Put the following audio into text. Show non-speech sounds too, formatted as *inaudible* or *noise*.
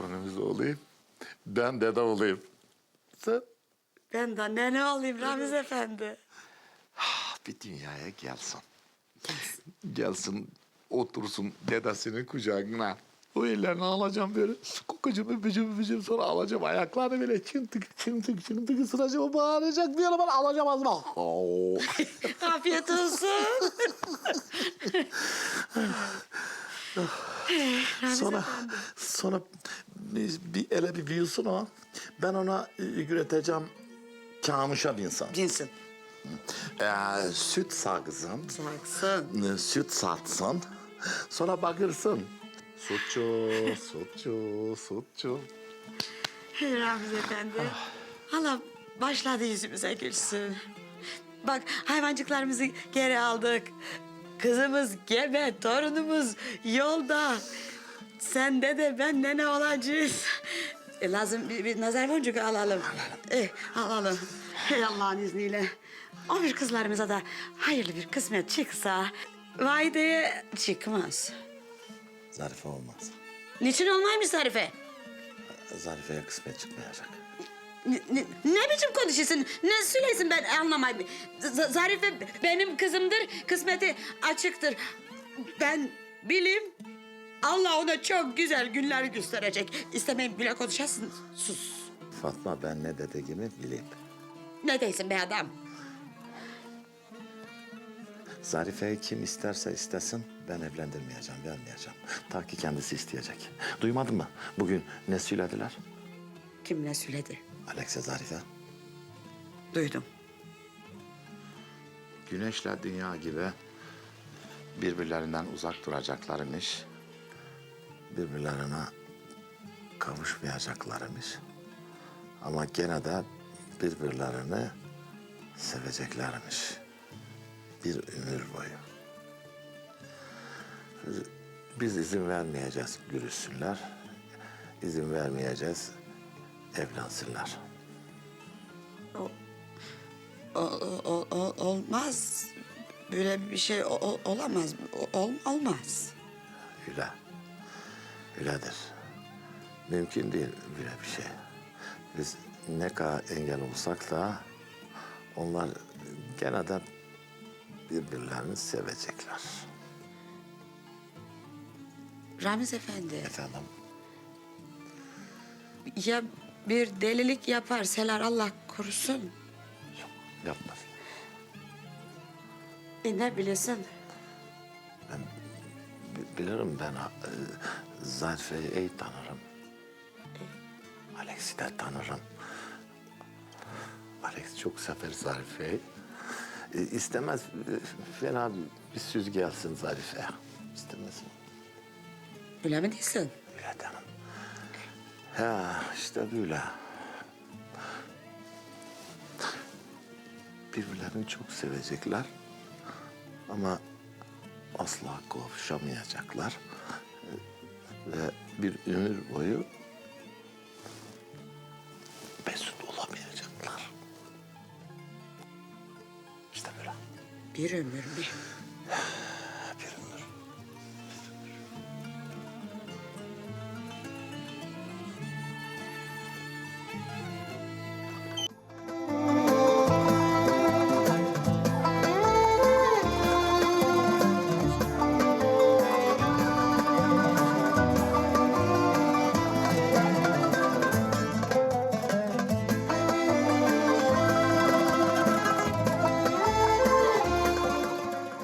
torunumuz olayım. Ben dede olayım. Sen Ben de nene olayım Ramiz Efendi. bir dünyaya gelsin. Gelsin otursun dedesinin kucağına. O ellerini alacağım böyle kokacağım öpeceğim öpeceğim sonra alacağım ayaklarını böyle çıntık çıntık çıntık ısıracağım o bağıracak bir ara ben alacağım ağzıma. Oo. *laughs* Afiyet olsun. *laughs* sonra sonra bir, ele bir büyüsün o. Ben ona e, üreteceğim kamuşa binsin. Cinsin. Ee, süt. Saksın. e, süt satsın. Sonra bakırsın. Sütçü, sütçü, sütçü. Hey Ramiz Efendi. Allah başladı yüzümüze gülsün. Bak hayvancıklarımızı geri aldık. Kızımız gebe, torunumuz yolda. Sende de ben nene olacağız. E, lazım bir, bir nazar boncuğu alalım. Eh, alalım. Hey Allah'ın izniyle. O bir kızlarımıza da hayırlı bir kısmet çıksa... ...vaideye çıkmaz. Zarife olmaz. Niçin olmaymış Zarife? Zarife'ye kısmet çıkmayacak. Ne, ne, ne biçim konuşuyorsun? Ne söylesin ben anlamayayım. Z- Zarife benim kızımdır, kısmeti açıktır. Ben bilim, Allah ona çok güzel günler gösterecek. İstemeyim bile konuşasın, sus. Fatma ben ne dediğimi bileyim. Ne değilsin be adam? Zarife'yi kim isterse istesin ben evlendirmeyeceğim, vermeyeceğim. Ta ki kendisi isteyecek. Duymadın mı? Bugün ne söylediler? Kim ne söyledi? Alex'e Zarife. Duydum. Güneşle dünya gibi birbirlerinden uzak duracaklarmış. Birbirlerine kavuşmayacaklarmış. Ama gene de birbirlerini seveceklermiş. Bir ömür boyu. Biz izin vermeyeceğiz görüşsünler. İzin vermeyeceğiz evlensinler. O, o- o- o- olmaz. Böyle bir şey o- olamaz. O- ol- olmaz. Öyle. Öyledir. Mümkün değil böyle bir şey. Biz ne kadar engel olsak da onlar gene de birbirlerini sevecekler. Ramiz Efendi. Efendim? Ya bir delilik yaparsalar Allah korusun. Yapmaz. E ne bilesin? Bi- Bilirim ben e, Zarife'yi iyi tanırım. Alex'i de tanırım. Alex çok sever Zarife'yi. E, istemez e, fena bir söz gelsin Zarife'ye. İstemez mi? Öyle mi değilsin? Öyle canım. Ha işte böyle. Birbirlerini çok sevecekler. Ama asla kavuşamayacaklar. Ve bir ömür boyu mesut olamayacaklar. İşte böyle. Bir ömür bir.